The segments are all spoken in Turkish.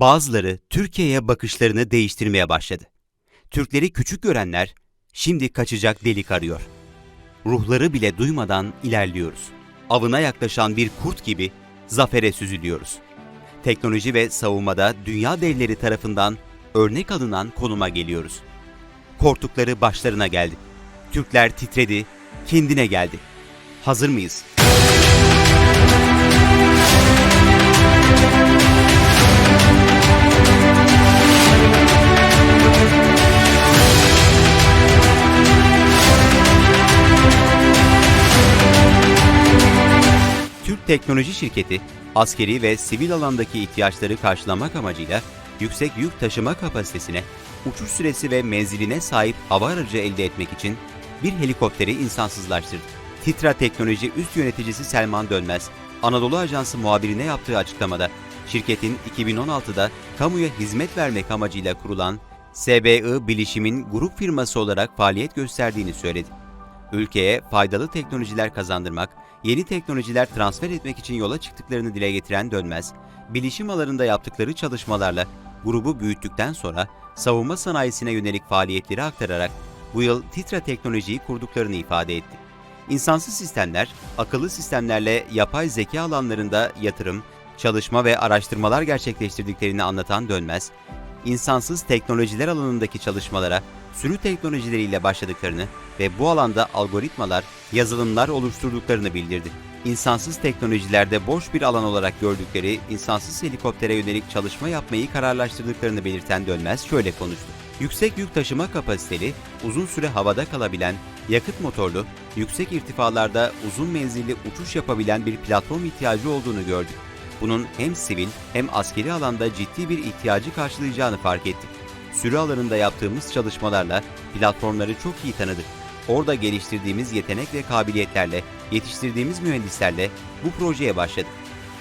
Bazıları Türkiye'ye bakışlarını değiştirmeye başladı. Türkleri küçük görenler şimdi kaçacak delik arıyor. Ruhları bile duymadan ilerliyoruz. Avına yaklaşan bir kurt gibi zafere süzülüyoruz. Teknoloji ve savunmada dünya devleri tarafından örnek alınan konuma geliyoruz. Korktukları başlarına geldi. Türkler titredi, kendine geldi. Hazır mıyız? Türk Teknoloji Şirketi, askeri ve sivil alandaki ihtiyaçları karşılamak amacıyla yüksek yük taşıma kapasitesine, uçuş süresi ve menziline sahip hava aracı elde etmek için bir helikopteri insansızlaştırdı. Titra Teknoloji Üst Yöneticisi Selman Dönmez, Anadolu Ajansı muhabirine yaptığı açıklamada, şirketin 2016'da kamuya hizmet vermek amacıyla kurulan SBI Bilişim'in grup firması olarak faaliyet gösterdiğini söyledi ülkeye faydalı teknolojiler kazandırmak, yeni teknolojiler transfer etmek için yola çıktıklarını dile getiren Dönmez, bilişim alanında yaptıkları çalışmalarla grubu büyüttükten sonra savunma sanayisine yönelik faaliyetleri aktararak bu yıl Titra teknolojiyi kurduklarını ifade etti. İnsansız sistemler, akıllı sistemlerle yapay zeka alanlarında yatırım, çalışma ve araştırmalar gerçekleştirdiklerini anlatan Dönmez, insansız teknolojiler alanındaki çalışmalara sürü teknolojileriyle başladıklarını ve bu alanda algoritmalar, yazılımlar oluşturduklarını bildirdi. İnsansız teknolojilerde boş bir alan olarak gördükleri insansız helikoptere yönelik çalışma yapmayı kararlaştırdıklarını belirten Dönmez şöyle konuştu. Yüksek yük taşıma kapasiteli, uzun süre havada kalabilen, yakıt motorlu, yüksek irtifalarda uzun menzilli uçuş yapabilen bir platform ihtiyacı olduğunu gördük. Bunun hem sivil hem askeri alanda ciddi bir ihtiyacı karşılayacağını fark ettik. Sürü alanında yaptığımız çalışmalarla platformları çok iyi tanıdık. Orada geliştirdiğimiz yetenek ve kabiliyetlerle, yetiştirdiğimiz mühendislerle bu projeye başladık.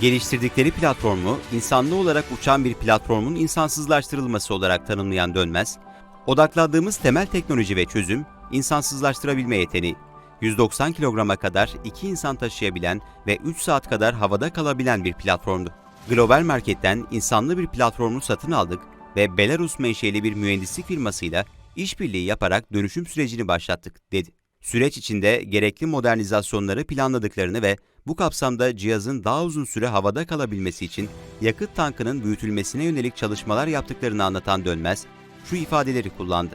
Geliştirdikleri platformu insanlı olarak uçan bir platformun insansızlaştırılması olarak tanımlayan Dönmez, odaklandığımız temel teknoloji ve çözüm insansızlaştırabilme yeteneği. 190 kilograma kadar iki insan taşıyabilen ve 3 saat kadar havada kalabilen bir platformdu. Global Market'ten insanlı bir platformu satın aldık ve Belarus menşeli bir mühendislik firmasıyla işbirliği yaparak dönüşüm sürecini başlattık, dedi. Süreç içinde gerekli modernizasyonları planladıklarını ve bu kapsamda cihazın daha uzun süre havada kalabilmesi için yakıt tankının büyütülmesine yönelik çalışmalar yaptıklarını anlatan Dönmez, şu ifadeleri kullandı.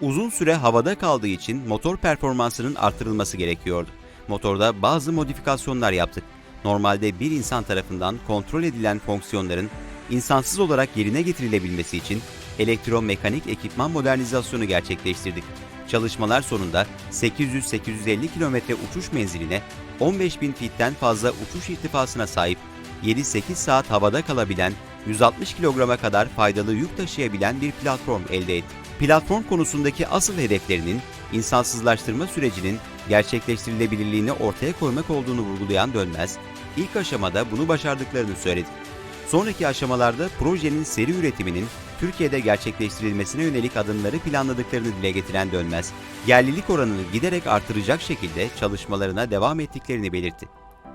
Uzun süre havada kaldığı için motor performansının artırılması gerekiyordu. Motorda bazı modifikasyonlar yaptık. Normalde bir insan tarafından kontrol edilen fonksiyonların insansız olarak yerine getirilebilmesi için elektromekanik ekipman modernizasyonu gerçekleştirdik. Çalışmalar sonunda 800-850 kilometre uçuş menziline, 15.000 fitten fazla uçuş irtifasına sahip, 7-8 saat havada kalabilen, 160 kilograma kadar faydalı yük taşıyabilen bir platform elde ettik. Platform konusundaki asıl hedeflerinin insansızlaştırma sürecinin gerçekleştirilebilirliğini ortaya koymak olduğunu vurgulayan Dönmez, ilk aşamada bunu başardıklarını söyledi. Sonraki aşamalarda projenin seri üretiminin Türkiye'de gerçekleştirilmesine yönelik adımları planladıklarını dile getiren Dönmez, yerlilik oranını giderek artıracak şekilde çalışmalarına devam ettiklerini belirtti.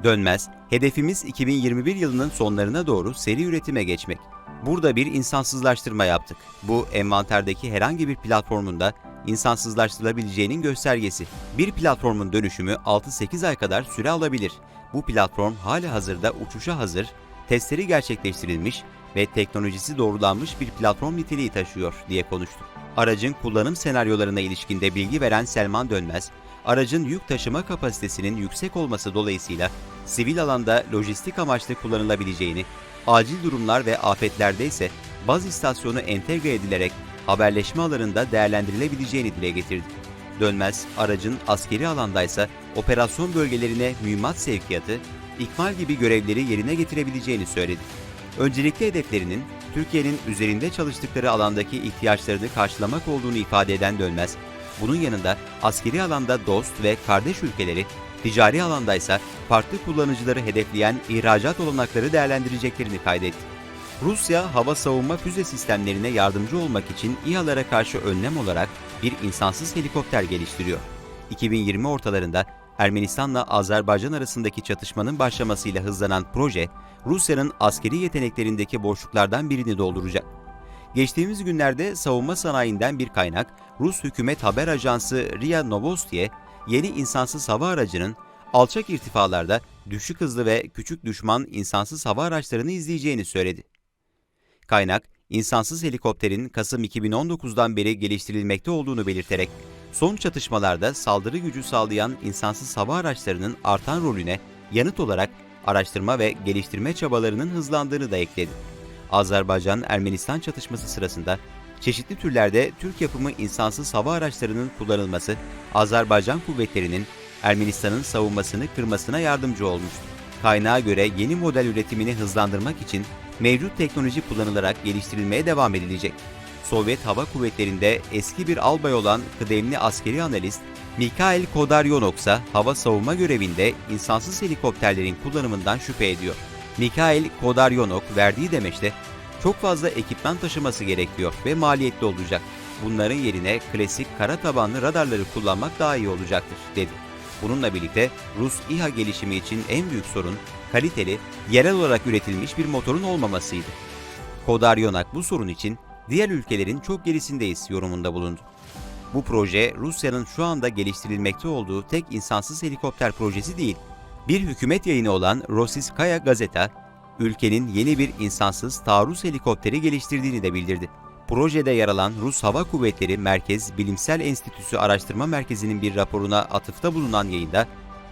Dönmez, hedefimiz 2021 yılının sonlarına doğru seri üretime geçmek. Burada bir insansızlaştırma yaptık. Bu envanterdeki herhangi bir platformunda insansızlaştırılabileceğinin göstergesi. Bir platformun dönüşümü 6-8 ay kadar süre alabilir. Bu platform hali hazırda uçuşa hazır, testleri gerçekleştirilmiş ve teknolojisi doğrulanmış bir platform niteliği taşıyor diye konuştu. Aracın kullanım senaryolarına ilişkinde bilgi veren Selman Dönmez, aracın yük taşıma kapasitesinin yüksek olması dolayısıyla sivil alanda lojistik amaçlı kullanılabileceğini, acil durumlar ve afetlerde ise baz istasyonu entegre edilerek haberleşme alanında değerlendirilebileceğini dile getirdi. Dönmez, aracın askeri alandaysa operasyon bölgelerine mühimmat sevkiyatı, ikmal gibi görevleri yerine getirebileceğini söyledi. Öncelikli hedeflerinin Türkiye'nin üzerinde çalıştıkları alandaki ihtiyaçlarını karşılamak olduğunu ifade eden Dönmez, bunun yanında askeri alanda dost ve kardeş ülkeleri, ticari alandaysa farklı kullanıcıları hedefleyen ihracat olanakları değerlendireceklerini kaydetti. Rusya hava savunma füze sistemlerine yardımcı olmak için İHA'lara karşı önlem olarak bir insansız helikopter geliştiriyor. 2020 ortalarında Ermenistan'la Azerbaycan arasındaki çatışmanın başlamasıyla hızlanan proje, Rusya'nın askeri yeteneklerindeki boşluklardan birini dolduracak. Geçtiğimiz günlerde savunma sanayinden bir kaynak, Rus hükümet haber ajansı RIA Novosti'ye yeni insansız hava aracının alçak irtifalarda düşük hızlı ve küçük düşman insansız hava araçlarını izleyeceğini söyledi. Kaynak, insansız helikopterin Kasım 2019'dan beri geliştirilmekte olduğunu belirterek, son çatışmalarda saldırı gücü sağlayan insansız hava araçlarının artan rolüne yanıt olarak araştırma ve geliştirme çabalarının hızlandığını da ekledi. Azerbaycan-Ermenistan çatışması sırasında çeşitli türlerde Türk yapımı insansız hava araçlarının kullanılması, Azerbaycan kuvvetlerinin Ermenistan'ın savunmasını kırmasına yardımcı olmuştu. Kaynağa göre yeni model üretimini hızlandırmak için mevcut teknoloji kullanılarak geliştirilmeye devam edilecek. Sovyet Hava Kuvvetleri'nde eski bir albay olan kıdemli askeri analist Mikhail Kodaryonok ise hava savunma görevinde insansız helikopterlerin kullanımından şüphe ediyor. Mikhail Kodaryonok verdiği demeçte çok fazla ekipman taşıması gerekiyor ve maliyetli olacak. Bunların yerine klasik kara tabanlı radarları kullanmak daha iyi olacaktır, dedi. Bununla birlikte Rus İHA gelişimi için en büyük sorun kaliteli, yerel olarak üretilmiş bir motorun olmamasıydı. Kodaryonak bu sorun için diğer ülkelerin çok gerisindeyiz yorumunda bulundu. Bu proje Rusya'nın şu anda geliştirilmekte olduğu tek insansız helikopter projesi değil. Bir hükümet yayını olan Rossiyskaya Gazeta, ülkenin yeni bir insansız taarruz helikopteri geliştirdiğini de bildirdi. Projede yer alan Rus Hava Kuvvetleri Merkez Bilimsel Enstitüsü Araştırma Merkezi'nin bir raporuna atıfta bulunan yayında,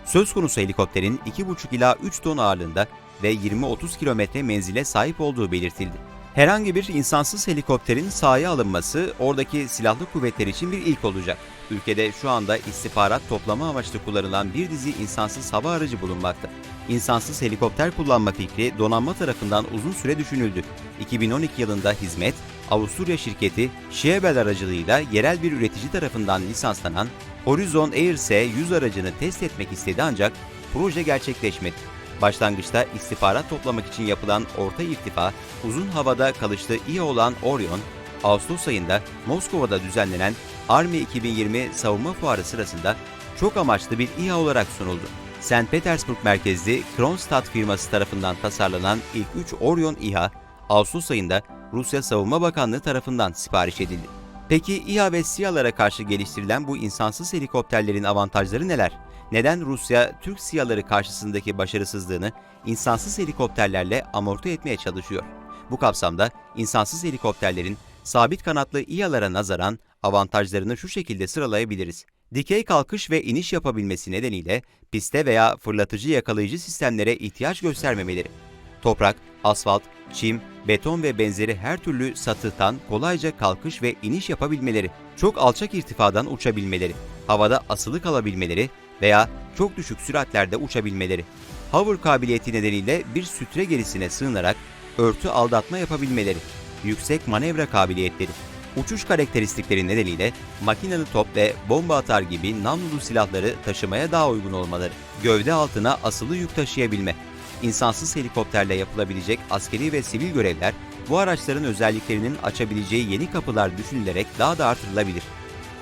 söz konusu helikopterin 2,5 ila 3 ton ağırlığında ve 20-30 kilometre menzile sahip olduğu belirtildi. Herhangi bir insansız helikopterin sahaya alınması oradaki silahlı kuvvetler için bir ilk olacak. Ülkede şu anda istihbarat toplama amaçlı kullanılan bir dizi insansız hava aracı bulunmakta. İnsansız helikopter kullanma fikri donanma tarafından uzun süre düşünüldü. 2012 yılında hizmet, Avusturya şirketi Schiebel aracılığıyla yerel bir üretici tarafından lisanslanan Horizon Air S-100 aracını test etmek istedi ancak proje gerçekleşmedi. Başlangıçta istihbarat toplamak için yapılan orta irtifa, uzun havada kalışlı iyi olan Orion, Ağustos ayında Moskova'da düzenlenen Army 2020 savunma fuarı sırasında çok amaçlı bir İHA olarak sunuldu. St. Petersburg merkezli Kronstadt firması tarafından tasarlanan ilk 3 Orion İHA, Ağustos ayında Rusya Savunma Bakanlığı tarafından sipariş edildi. Peki İHA ve SİHA'lara karşı geliştirilen bu insansız helikopterlerin avantajları neler? Neden Rusya Türk SİHA'ları karşısındaki başarısızlığını insansız helikopterlerle amorti etmeye çalışıyor? Bu kapsamda insansız helikopterlerin sabit kanatlı İHA'lara nazaran avantajlarını şu şekilde sıralayabiliriz. Dikey kalkış ve iniş yapabilmesi nedeniyle piste veya fırlatıcı yakalayıcı sistemlere ihtiyaç göstermemeleri. Toprak, asfalt, çim, beton ve benzeri her türlü satıhtan kolayca kalkış ve iniş yapabilmeleri, çok alçak irtifadan uçabilmeleri, havada asılı kalabilmeleri veya çok düşük süratlerde uçabilmeleri, hover kabiliyeti nedeniyle bir sütre gerisine sığınarak örtü aldatma yapabilmeleri, yüksek manevra kabiliyetleri, uçuş karakteristikleri nedeniyle makinalı top ve bomba atar gibi namlulu silahları taşımaya daha uygun olmaları, gövde altına asılı yük taşıyabilme, insansız helikopterle yapılabilecek askeri ve sivil görevler bu araçların özelliklerinin açabileceği yeni kapılar düşünülerek daha da artırılabilir.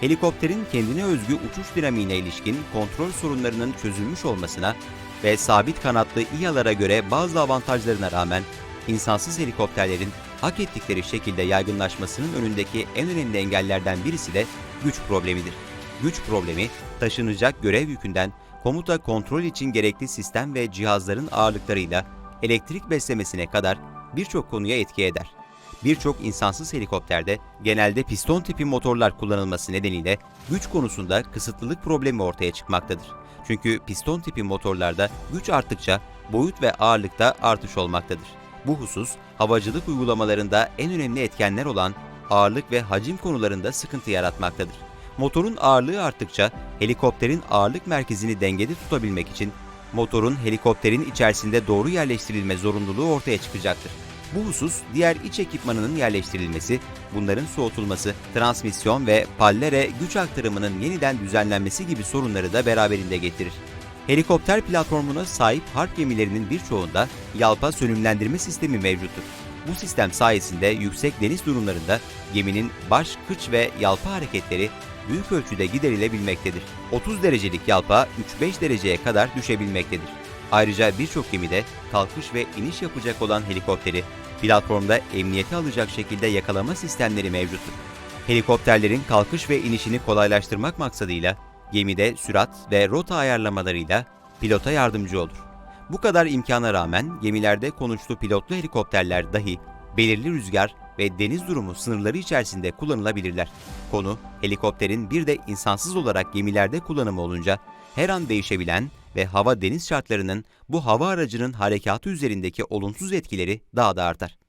Helikopterin kendine özgü uçuş dinamiğine ilişkin kontrol sorunlarının çözülmüş olmasına ve sabit kanatlı İHA'lara göre bazı avantajlarına rağmen insansız helikopterlerin hak ettikleri şekilde yaygınlaşmasının önündeki en önemli engellerden birisi de güç problemidir. Güç problemi, taşınacak görev yükünden komuta kontrol için gerekli sistem ve cihazların ağırlıklarıyla elektrik beslemesine kadar birçok konuya etki eder. Birçok insansız helikopterde genelde piston tipi motorlar kullanılması nedeniyle güç konusunda kısıtlılık problemi ortaya çıkmaktadır. Çünkü piston tipi motorlarda güç arttıkça boyut ve ağırlıkta artış olmaktadır. Bu husus havacılık uygulamalarında en önemli etkenler olan ağırlık ve hacim konularında sıkıntı yaratmaktadır. Motorun ağırlığı arttıkça helikopterin ağırlık merkezini dengede tutabilmek için motorun helikopterin içerisinde doğru yerleştirilme zorunluluğu ortaya çıkacaktır. Bu husus diğer iç ekipmanının yerleştirilmesi, bunların soğutulması, transmisyon ve pallere güç aktarımının yeniden düzenlenmesi gibi sorunları da beraberinde getirir. Helikopter platformuna sahip harp gemilerinin birçoğunda yalpa sönümlendirme sistemi mevcuttur. Bu sistem sayesinde yüksek deniz durumlarında geminin baş, kıç ve yalpa hareketleri büyük ölçüde giderilebilmektedir. 30 derecelik yalpa 3-5 dereceye kadar düşebilmektedir. Ayrıca birçok gemide kalkış ve iniş yapacak olan helikopteri platformda emniyete alacak şekilde yakalama sistemleri mevcuttur. Helikopterlerin kalkış ve inişini kolaylaştırmak maksadıyla gemide sürat ve rota ayarlamalarıyla pilota yardımcı olur. Bu kadar imkana rağmen gemilerde konuşlu pilotlu helikopterler dahi belirli rüzgar ve deniz durumu sınırları içerisinde kullanılabilirler. Konu helikopterin bir de insansız olarak gemilerde kullanımı olunca her an değişebilen ve hava deniz şartlarının bu hava aracının harekatı üzerindeki olumsuz etkileri daha da artar.